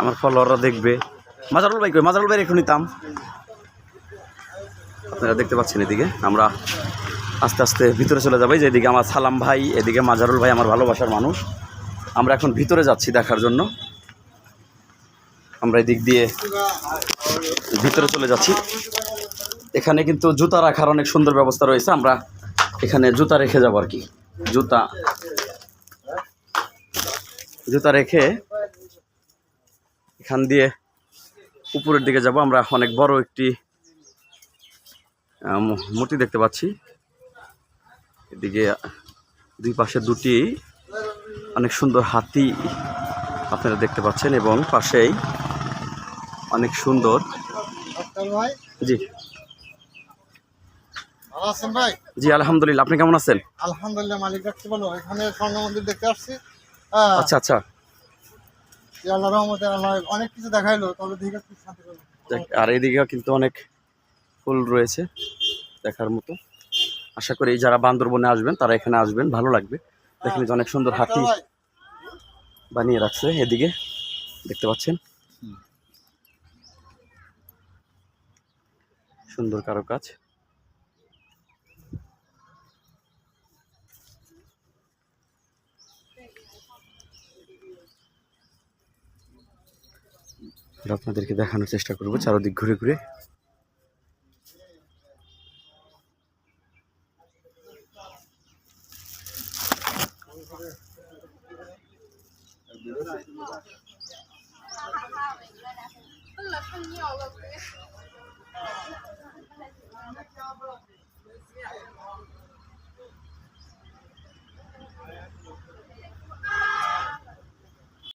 আমার ফলোয়াররা দেখবে। মাজারুল ভাই কই? মাজারুল ভাই একটু নিতাম। আপনারা দেখতে পাচ্ছেন এদিকে। আমরা আস্তে আস্তে ভিতরে চলে যাব। এই যে এদিকে আমার সালাম ভাই, এদিকে মাজারুল ভাই আমার ভালোবাসার মানুষ। আমরা এখন ভিতরে যাচ্ছি দেখার জন্য। আমরা এদিক দিয়ে ভিতরে চলে যাচ্ছি। এখানে কিন্তু জুতা রাখার অনেক সুন্দর ব্যবস্থা রয়েছে। আমরা এখানে জুতা রেখে যাব আর কি। জুতা। জুতা রেখে এখান দিয়ে উপরের দিকে যাব। আমরা অনেক বড় একটি মূর্তি দেখতে পাচ্ছি। এদিকে দুই পাশে দুটি অনেক সুন্দর হাতি আপনারা দেখতে পাচ্ছেন এবং পাশেই অনেক সুন্দর জি। জি আলহামদুলিল্লাহ। আপনি কেমন আছেন? আলহামদুলিল্লাহ মালিক বলো। এখানে স্বর্ণ মন্দির দেখতে আসছি। আচ্ছা আচ্ছা। আল্লাহ রহমতে আল্লাহ অনেক কিছু দেখাইলো তবে দেখে খুব শান্তি পেলাম আর এইদিকে কিন্তু অনেক ফুল রয়েছে দেখার মতো। আশা করি যারা বান্দরবনে আসবেন তারা এখানে আসবেন ভালো লাগবে। দেখেন যে অনেক সুন্দর হাতি বানিয়ে রাখছে এদিকে দেখতে পাচ্ছেন? সুন্দর কারও কাজ সেটা আপনাদেরকে দেখানোর চেষ্টা করব। চারোদিক ঘুরে ঘুরে।